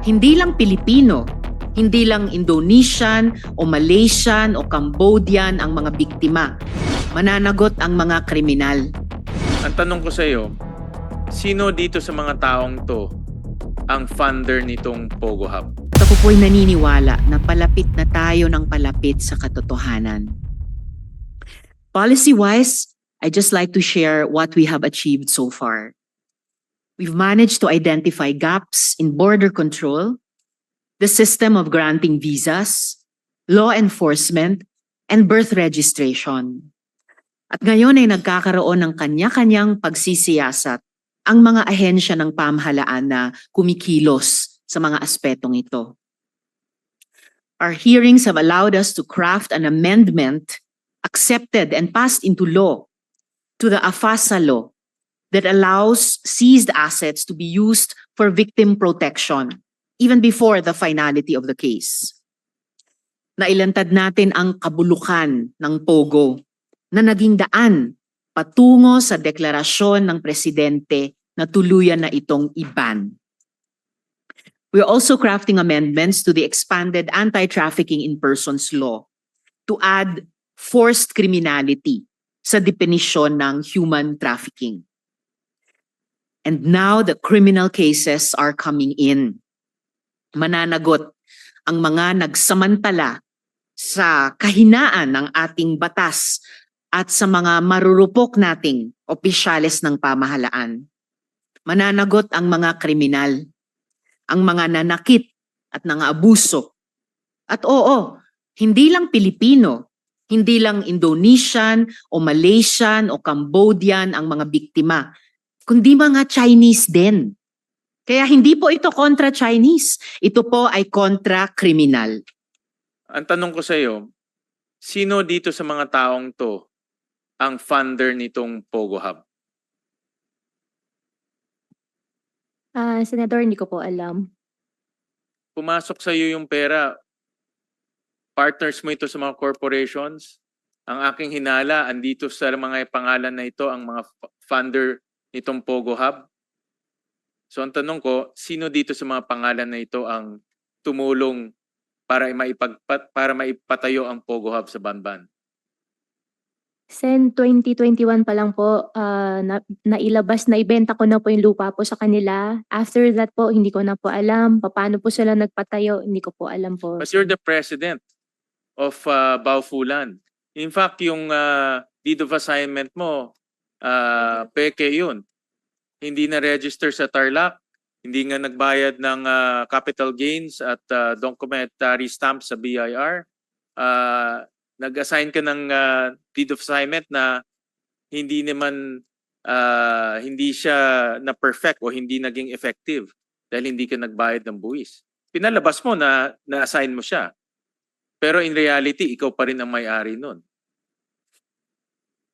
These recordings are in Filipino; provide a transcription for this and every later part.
Hindi lang Pilipino, hindi lang Indonesian o Malaysian o Cambodian ang mga biktima. Mananagot ang mga kriminal. Ang tanong ko sa iyo, sino dito sa mga taong to ang funder nitong Pogo Hub? Ako po'y naniniwala na palapit na tayo ng palapit sa katotohanan. Policy-wise, I just like to share what we have achieved so far. We've managed to identify gaps in border control, the system of granting visas, law enforcement, and birth registration. At ngayon ay nagkakaroon ng kanya-kanyang pagsisiyasat ang mga ahensya ng pamahalaan na kumikilos sa mga aspetong ito. Our hearings have allowed us to craft an amendment accepted and passed into law to the AFASA law that allows seized assets to be used for victim protection even before the finality of the case. Nailantad natin ang kabulukan ng POGO na naging daan patungo sa deklarasyon ng presidente na tuluyan na itong iban. We're also crafting amendments to the expanded anti-trafficking in persons law to add forced criminality sa definisyon ng human trafficking. And now the criminal cases are coming in. Mananagot ang mga nagsamantala sa kahinaan ng ating batas at sa mga marurupok nating opisyales ng pamahalaan. Mananagot ang mga kriminal, ang mga nanakit at nang-abuso. At oo, hindi lang Pilipino, hindi lang Indonesian o Malaysian o Cambodian ang mga biktima, kundi mga Chinese din. Kaya hindi po ito kontra Chinese, ito po ay kontra kriminal. Ang tanong ko sa iyo, sino dito sa mga taong to ang funder nitong Pogo Hub? Ah, Senator, hindi ko po alam. Pumasok sa iyo yung pera, partners mo ito sa mga corporations. Ang aking hinala, andito sa mga pangalan na ito ang mga fu- funder nitong Pogo Hub. So ang tanong ko, sino dito sa mga pangalan na ito ang tumulong para maipagpat para maipatayo ang Pogo Hub sa Banban? Sen 2021 pa lang po, ah, na, nailabas, naibenta ko na po yung lupa po sa kanila. After that po, hindi ko na po alam. Paano po sila nagpatayo, hindi ko po alam po. But you're the president of uh, Baufulan. In fact, yung uh, deed of assignment mo, uh, peke yun. Hindi na register sa Tarlac, hindi nga nagbayad ng uh, capital gains at uh, documentary stamp sa BIR. Uh, nag-assign ka ng uh, deed of assignment na hindi naman uh, hindi siya na perfect o hindi naging effective dahil hindi ka nagbayad ng buwis. Pinalabas mo na na-assign mo siya. Pero in reality, ikaw pa rin ang may-ari nun.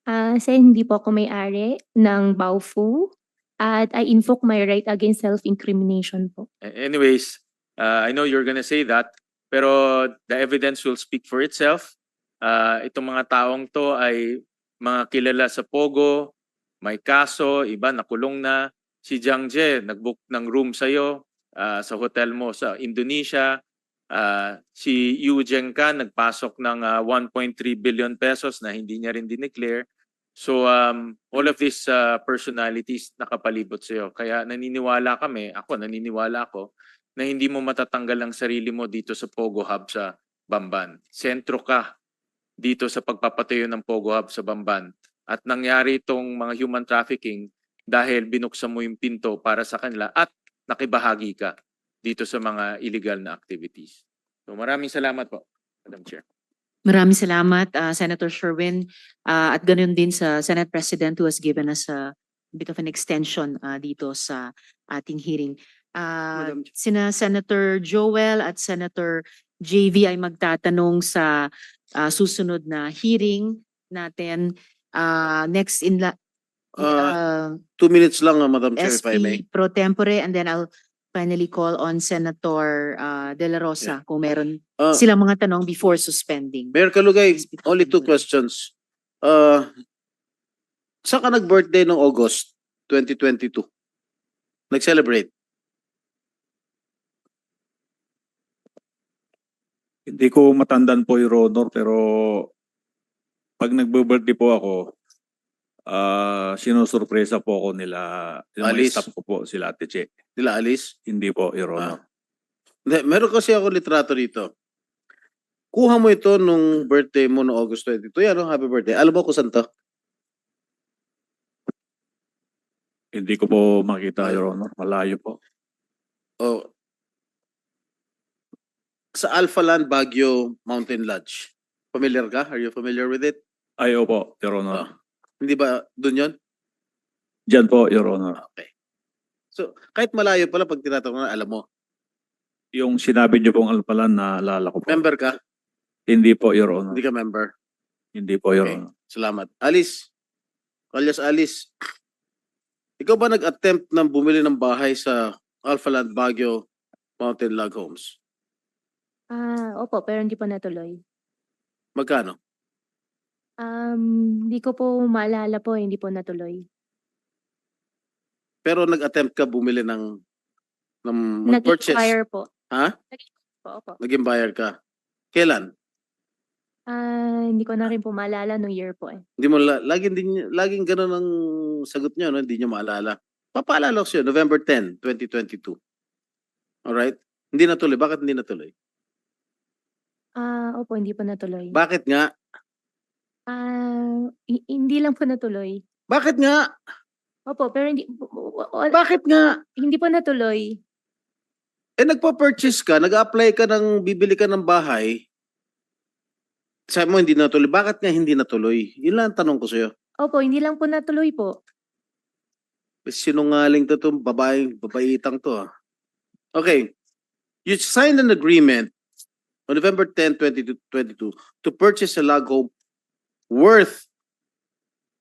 Ah, Sen, hindi po ako may-ari ng Baofu. At I invoke my right against self-incrimination po. Anyways, uh, I know you're gonna say that, pero the evidence will speak for itself. Uh, itong mga taong to ay mga kilala sa Pogo, may kaso, iba nakulong na. Si Jiang Jie, nag-book ng room sa'yo uh, sa hotel mo sa Indonesia. Uh, si Yu Zhengka, nagpasok ng uh, 1.3 billion pesos na hindi niya rin dineclare. So um, all of these uh, personalities nakapalibot sa iyo. Kaya naniniwala kami, ako naniniwala ako, na hindi mo matatanggal ang sarili mo dito sa Pogo Hub sa Bamban. Sentro ka dito sa pagpapatayo ng Pogo Hub sa Bamban. At nangyari itong mga human trafficking dahil binuksan mo yung pinto para sa kanila at nakibahagi ka dito sa mga illegal na activities. So maraming salamat po, Madam Chair. Maraming salamat, uh, Senator Sherwin. Uh, at ganun din sa Senate President who has given us a bit of an extension uh, dito sa ating hearing. Uh, sina Senator Joel at Senator JV ay magtatanong sa uh, susunod na hearing natin. Uh, next in la, Uh, uh, Two minutes lang, uh, Madam Chair, if I may. SP pro tempore and then I'll finally call on Senator uh, De La Rosa kung meron ah. Uh, silang mga tanong before suspending. Mayor Kalugay, only two questions. Uh, saan ka nag-birthday noong August 2022? Nag-celebrate? Hindi ko matandan po, Your Honor, pero pag nagbe-birthday po ako, ah sinusurpresa po ako nila, yung mga Alice? staff ko po, sila Ate Che. Nila Alice? Hindi po, Your Ah. Honor. Hindi, meron kasi ako litrato dito. Kuha mo ito nung birthday mo no August 22. Yan, no? happy birthday. Alam mo kung saan to? Hindi ko po makita, Your Honor. Malayo po. Oh. Sa Alpha Land Baguio Mountain Lodge. Familiar ka? Are you familiar with it? Ay, opo, Your Honor. Ah. Hindi ba dun yon? Diyan po, Your Honor. Okay. So, kahit malayo pala pag tinatanong na, alam mo. Yung sinabi niyo pong alpalan na alala ko po. Member ka? Hindi po, Your Honor. Hindi ka member? Hindi po, Your Okay. Honor. Salamat. Alice. Alias Alice. Ikaw ba nag-attempt ng bumili ng bahay sa Alpha Land Baguio Mountain Log Homes? Ah, opo, pero hindi po natuloy. Magkano? Um, hindi ko po maalala po, hindi po natuloy. Pero nag-attempt ka bumili ng ng mag-purchase. Nag-expire po. Ha? Po, opo. Naging buyer ka. Kailan? Ah, hindi ko na rin po maalala no year po eh. Hindi mo la- laging din laging ganun ang sagot niyo no, hindi niyo maalala. Papaalala ko sa'yo, November 10, 2022. All right? Hindi natuloy. Bakit hindi natuloy? Ah, opo, hindi po natuloy. Bakit nga? Ah, hi- hindi lang po natuloy. Bakit nga? Opo, pero hindi w- w- w- Bakit nga? hindi po natuloy. Eh nagpa-purchase ka, nag-apply ka ng bibili ka ng bahay. Sabi mo hindi natuloy. Bakit nga hindi natuloy? Yun lang ang tanong ko sa'yo. Opo, hindi lang po natuloy po. Sinungaling to itong babaeng, babaitang to ah. Okay. You signed an agreement on November 10, 2022 to purchase a log home worth,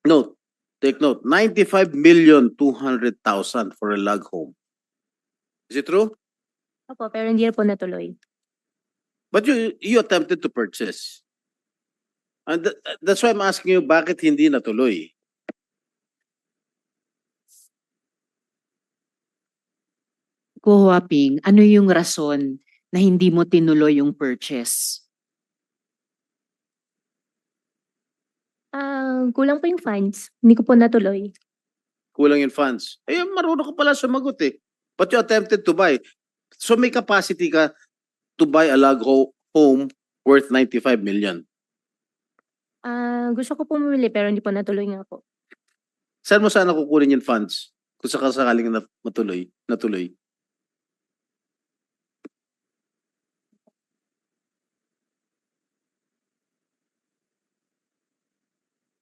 note, take note, 95 million 200,000 for a log home. Is it true? Opo, pero hindi po natuloy. But you you attempted to purchase. And tha- that's why I'm asking you bakit hindi natuloy. Huaping, ano yung rason na hindi mo tinuloy yung purchase? Ah, kulang po yung funds. Hindi ko po natuloy. Kulang yung funds. Eh, marunong ka pala sumagot eh. But you attempted to buy. So may capacity ka to buy a log ho- home worth 95 million. Ah, gusto ko po bumili pero hindi po natuloy nga po. Saan mo sana kukunin yung funds? Kung sakasakaling na matuloy, natuloy.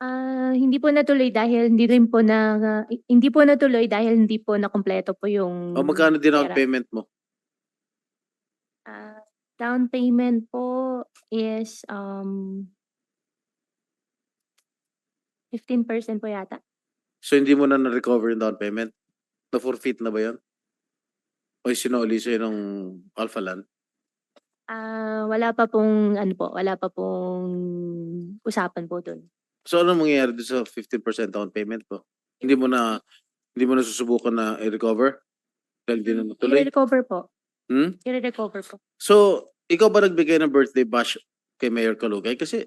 Ah, hindi po natuloy dahil hindi rin po na hindi po natuloy dahil hindi po na kumpleto po yung O magkano din ang pera. payment mo? Ah, down payment po is um 15% po yata. So hindi mo na na-recover yung down payment? Na-forfeit na ba yun? O sinuli sa'yo ng Alpha Land? Ah, wala pa pong ano po, wala pa pong usapan po doon. So ano mangyayari doon sa 15% down payment po? Hindi mo na hindi mo na susubukan na i-recover? Dahil di na natuloy? I-recover po. Hmm? I-recover po. So, ikaw ba nagbigay ng birthday bash kay Mayor Kalugay? Kasi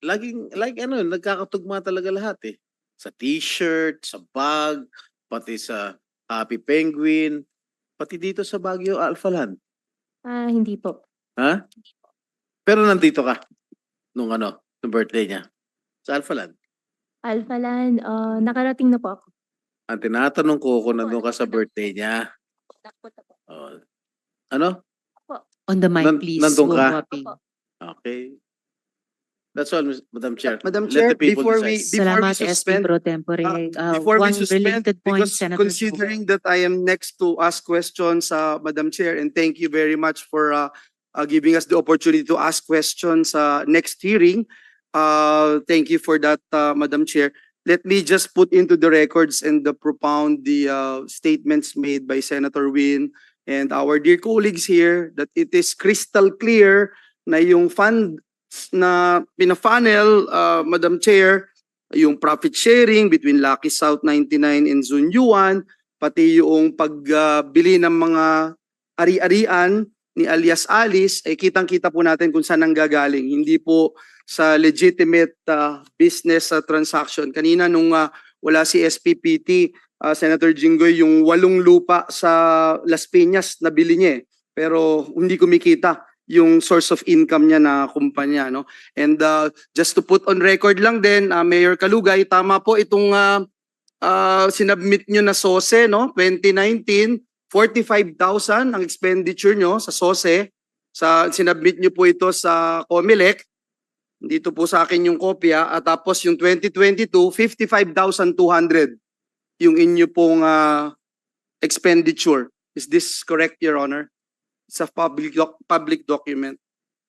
laging like ano, nagkakatugma talaga lahat eh. Sa t-shirt, sa bag, pati sa Happy Penguin, pati dito sa Baguio Alpha Land. Ah, hindi po. Ha? Pero nandito ka nung ano, nung birthday niya. Sa Alpha Land. Alpha Land, ah, nakarating na po ako. Ang tinatanong ko kung nandun ka sa birthday niya. Nakapunta po. Oh. Ano? On the mic, Nan- please. nandun ka? Okay. That's all, Ms- Madam Chair. Madam Let Chair, the people before we, decide. before we Salamat, SP suspend, Pro Tempore. uh, Uh, before we one suspend, related point, because Senator. Go. considering that I am next to ask questions, uh, Madam Chair, and thank you very much for, uh, uh, giving us the opportunity to ask questions, uh, next hearing. Uh, thank you for that, uh, Madam Chair. Let me just put into the records and the propound the, uh, statements made by Senator Win and our dear colleagues here that it is crystal clear na yung fund na pina-funnel, uh, Madam Chair, yung profit sharing between Lucky South 99 and Zunyuan, pati yung pagbili ng mga ari-arian ni alias Alice, ay kitang-kita po natin kung saan nanggagaling. Hindi po sa legitimate ah, business ah, transaction. Kanina nung ah, wala si SPPT, ah, Senator Jinggoy, yung walong lupa sa Las Piñas na bili niya eh. Pero hindi kumikita yung source of income niya na kumpanya. No? And ah, just to put on record lang din, ah, Mayor Kalugay, tama po itong ah, ah, sinubmit nyo na SOSE, no? 2019, 45,000 ang expenditure nyo sa SOSE. Sa, sinubmit nyo po ito sa COMELEC. Dito po sa akin yung kopya. At tapos yung 2022, 55,200 yung inyo pong ah, expenditure. Is this correct, Your Honor? It's a public, doc- public document.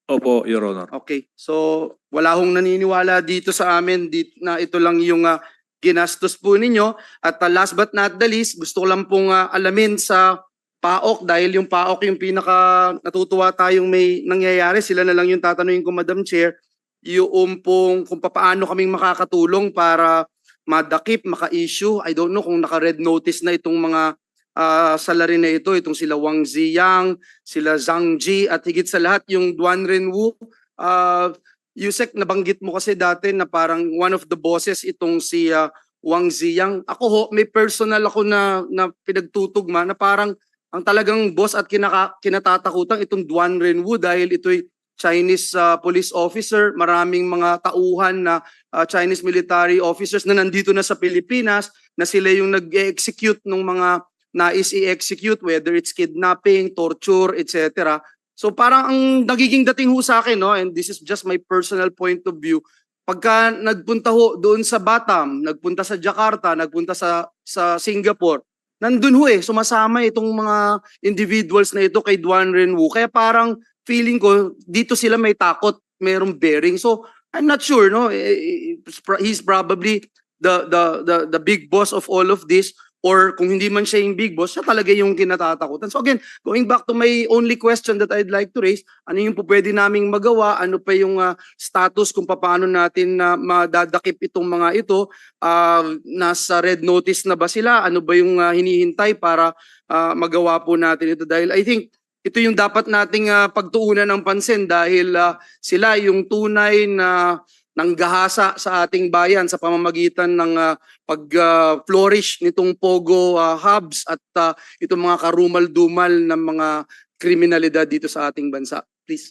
Opo, Your Honor. Okay, so wala hong naniniwala dito sa amin dit, na ito lang yung ah, ginastos po ninyo. At ah, last but not the least, gusto ko lang pong ah, alamin sa PAOK dahil yung PAOK yung pinaka natutuwa tayong may nangyayari. Sila na lang yung tatanungin ko, Madam Chair, yung pong kung paano kaming makakatulong para madakip, maka-issue. I don't know kung naka-red notice na itong mga ah, salary na ito, itong sila Wang Ziyang, sila Zhang Ji, at higit sa lahat yung Duan Renwu. Uh, Yusek, nabanggit mo kasi dati na parang one of the bosses itong si ah, Wang Ziyang. Ako ho, may personal ako na, na pinagtutugma na parang ang talagang boss at kinaka, kinatatakutan itong Duan Renwu dahil ito'y Chinese ah, police officer, maraming mga tauhan na ah, Chinese military officers na nandito na sa Pilipinas na sila yung nag-execute ng mga nais i-execute whether it's kidnapping, torture, etc. So parang ang nagiging dating ho sa akin no and this is just my personal point of view pagka nagpunta ho doon sa Batam, nagpunta sa Jakarta, nagpunta sa sa Singapore, nandun ho eh sumasama itong mga individuals na ito kay Duan Renwu. Kaya parang feeling ko dito sila may takot, mayroong bearing. So I'm not sure no? Eh, eh, he's probably the the the the big boss of all of this or kung hindi man siya yung big boss, siya talaga yung kinatatakutan. So again, going back to my only question that I'd like to raise, ano yung po pwede naming magawa, ano pa yung ah, status kung paano natin na madadakip itong mga ito, Ah, nasa red notice na ba sila, ano ba yung ah, hinihintay para ah, magawa po natin ito? Dahil I think ito yung dapat nating ah, pagtuunan ng pansin dahil ah, sila yung tunay na nanggahasa sa ating bayan sa pamamagitan ng ah, pag-flourish nitong Pogo ah, hubs at ah, itong mga karumal-dumal ng mga kriminalidad dito sa ating bansa. Please.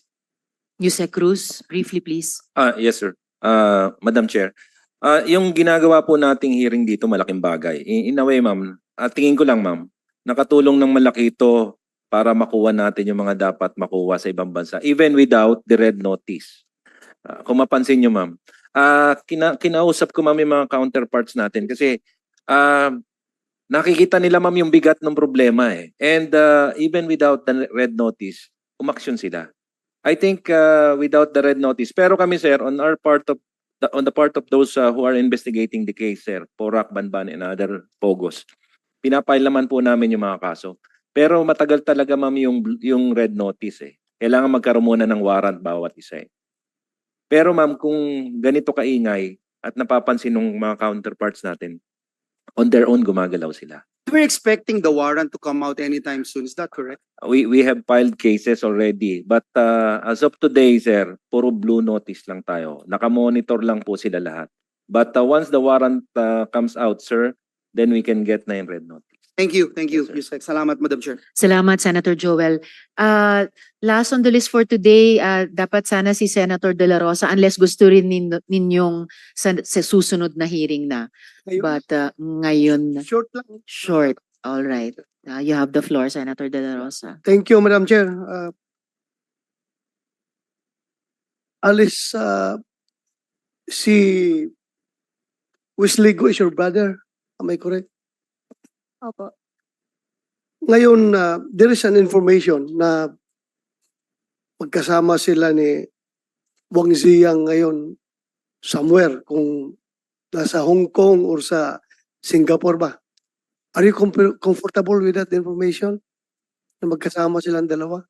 Yusek Cruz, briefly please. Ah, yes sir. Ah, Madam Chair. Ah, yung ginagawa po nating hearing dito malaking bagay. In, in a way, ma'am, ah, tingin ko lang, ma'am, nakatulong ng malaki ito para makuha natin yung mga dapat makuha sa ibang bansa even without the red notice. Ah, kung mapansin nyo, ma'am. Ah, kina, kinausap ko ma'am yung mga counterparts natin kasi ah, nakikita nila ma'am yung bigat ng problema eh. And ah, even without the red notice, umaksyon sila. I think uh, without the red notice. Pero kami sir, on our part of the, on the part of those uh, who are investigating the case sir, Porak, Banban and other Pogos, pinapile naman po namin yung mga kaso. Pero matagal talaga ma'am yung yung red notice eh. Kailangan magkaroon muna ng warrant bawat isa eh. Pero ma'am, kung ganito kaingay at napapansin ng mga counterparts natin, on their own gumagalaw sila. We're expecting the warrant to come out anytime soon. Is that correct? We we have filed cases already. But uh, as of today, sir, puro blue notice lang tayo. Nakamonitor lang po sila lahat. But uh, once the warrant uh, comes out, sir, then we can get na yung red notice. Thank you. Thank you, Yes, sir. Yusek. Salamat, Madam Chair. Salamat, Senator Joel. Uh, last on the list for today, uh, dapat sana si Senator De La Rosa unless gusto rin nin, ninyong sa, sa susunod na hearing na. Ngayon, But uh, ngayon, short lang. short. All right. Uh, you have the floor, Senator De La Rosa. Thank you, Madam Chair. Uh, Alice, uh, si Wisligo is your brother. Am I correct? Opo. Ngayon, uh, there is an information na magkasama sila ni Wang Ziyang ngayon somewhere kung nasa Hong Kong or sa Singapore ba? Are you comfor- comfortable with that information? Na magkasama silang dalawa?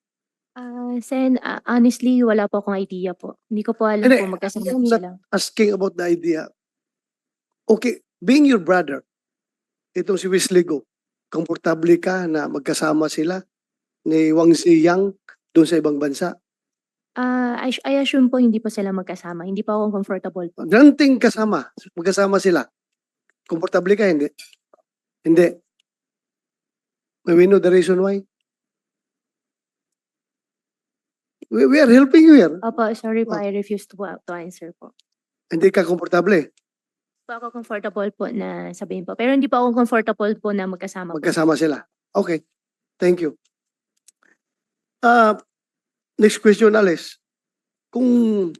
Ah, Sen, ah, honestly, wala po akong idea po. Hindi ko po alam Hindi, kung magkasama I'm po not- sila. asking about the idea. Okay, being your brother, itong si Wisligo, komportable ka na magkasama sila ni Wang Ziyang doon sa ibang bansa. Ah, I, I assume po hindi po sila magkasama. Hindi pa ako comfortable po. Granting kasama, magkasama sila. Komportable ka, hindi? Hindi. May we know the reason why? We, we are helping you here. Opo, sorry po, Oh. I refuse to, to answer po. Hindi ka komportable. Po ako comfortable po na sabihin po. Pero hindi po ako comfortable po na magkasama po. Magkasama sila. Okay. Thank you. Uh, next question, Alice. Kung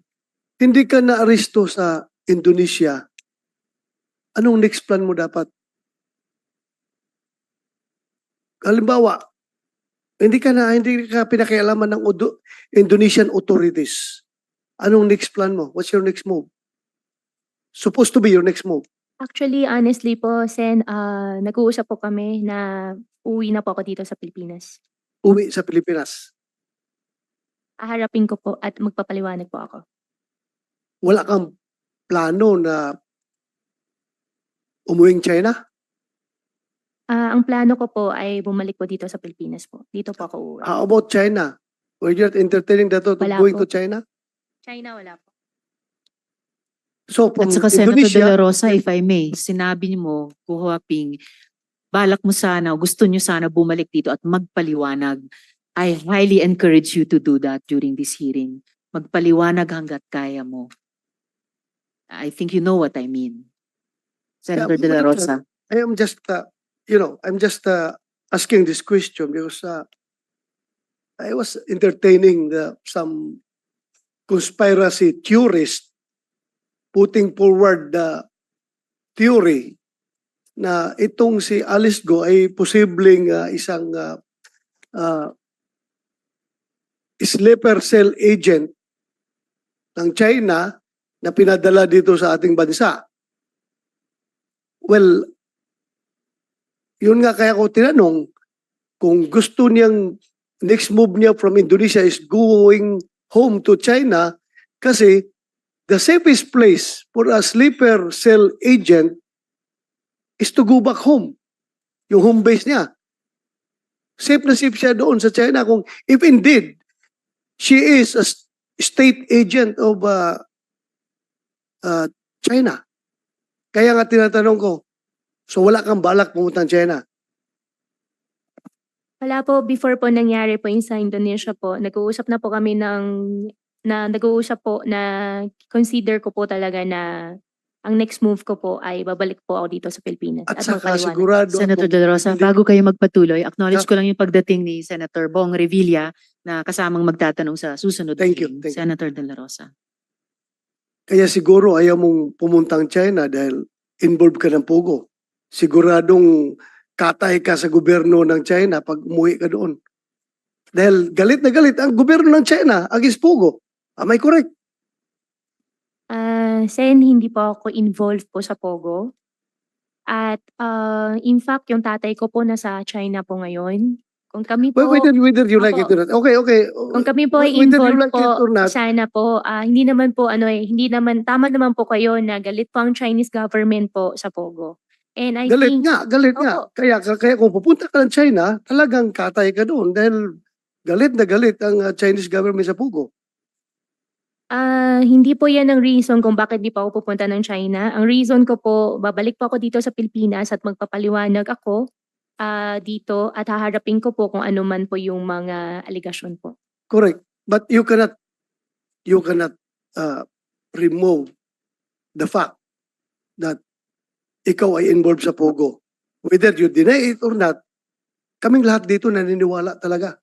hindi ka na-aristo sa Indonesia, anong next plan mo dapat? Halimbawa, hindi ka na hindi ka pinakialaman ng Indonesian authorities. Anong next plan mo? What's your next move? Supposed to be your next move. Actually, honestly po, Sen, ah, nag-uusap po kami na uwi na po ako dito sa Pilipinas. Uwi sa Pilipinas. Aharapin ko po at magpapaliwanag po ako. wala kang plano na umuwing China? Ah, ang plano ko po ay bumalik po dito sa Pilipinas po. Dito po ako uuwi. How about China? Were you not entertaining that thought of Wala going po. to China? China, wala po. So from At saka Senator De La Indonesia, Rosa, if I may, sinabi niyo mo, Kuhuaping, balak mo sana, gusto niyo sana bumalik dito at magpaliwanag. I highly encourage you to do that during this hearing. Magpaliwanag hanggat kaya mo. I think you know what I mean. Senator De La Madam Rosa. I am just, uh, you know, I'm just uh, asking this question because uh, I was entertaining the, some conspiracy theorist putting forward the theory na itong si Alice Go ay posibleng uh, isang uh, uh, sleeper cell agent ng China na pinadala dito sa ating bansa. Well, yun nga kaya ko tinanong kung gusto niyang next move niya from Indonesia is going home to China kasi the safest place for a sleeper cell agent is to go back home. Yung home base niya. Safe na safe siya doon sa China kung if indeed she is a state agent of uh, uh, China. Kaya nga tinatanong ko, so wala kang balak pumunta ng China? Wala po, before po nangyari po yung sa Indonesia po, nag-uusap na po kami ng, na nag-uusap po na consider ko po talaga na ang next move ko po ay babalik po ako dito sa Pilipinas. At saka magpaliwanag. sigurado Senator De La Rosa, hindi- bago kayo magpatuloy, acknowledge Yeah. ko lang yung pagdating ni Senator Bong Revilla na kasamang magtatanong sa susunod. na Thank you, thank you. Senator De La Rosa. kaya siguro ayaw mong pumuntang China dahil involved ka ng Pogo. Siguradong katay ka sa gobyerno ng China pag umuwi ka doon. Dahil galit na galit ang gobyerno ng China against Pogo. Am I correct? Ah, Sen, hindi po ako involved po sa Pogo. At ah, in fact, yung tatay ko po nasa China po ngayon. Kung kami po, whether, whether you like it Opo. or not. Okay, okay. kung kami po ay Whether you involved like it or po, not. sana po, ah, hindi naman po ano eh, hindi naman, tama naman po kayo na galit po ang Chinese government po sa Pogo. And I Galit think, nga, galit nga. Opo. Kaya, kaya kung pupunta ka ng China, talagang katay ka doon dahil galit na galit ang uh, Chinese government sa Pogo. Ah, hindi po yan ang reason kung bakit di pa ako pupunta ng China. Ang reason ko po, babalik po ako dito sa Pilipinas at magpapaliwanag ako ah, dito at haharapin ko po kung ano man po yung mga aligasyon po. Correct. But you cannot you cannot uh, remove the fact that ikaw ay involved sa Pogo. Whether you deny it or not, kaming lahat dito naniniwala talaga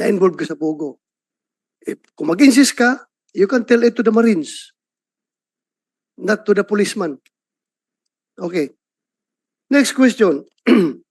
na involved ka sa Pogo. If, kung mag-insist ka, you can tell it to the Marines, not to the policeman. Okay. Next question.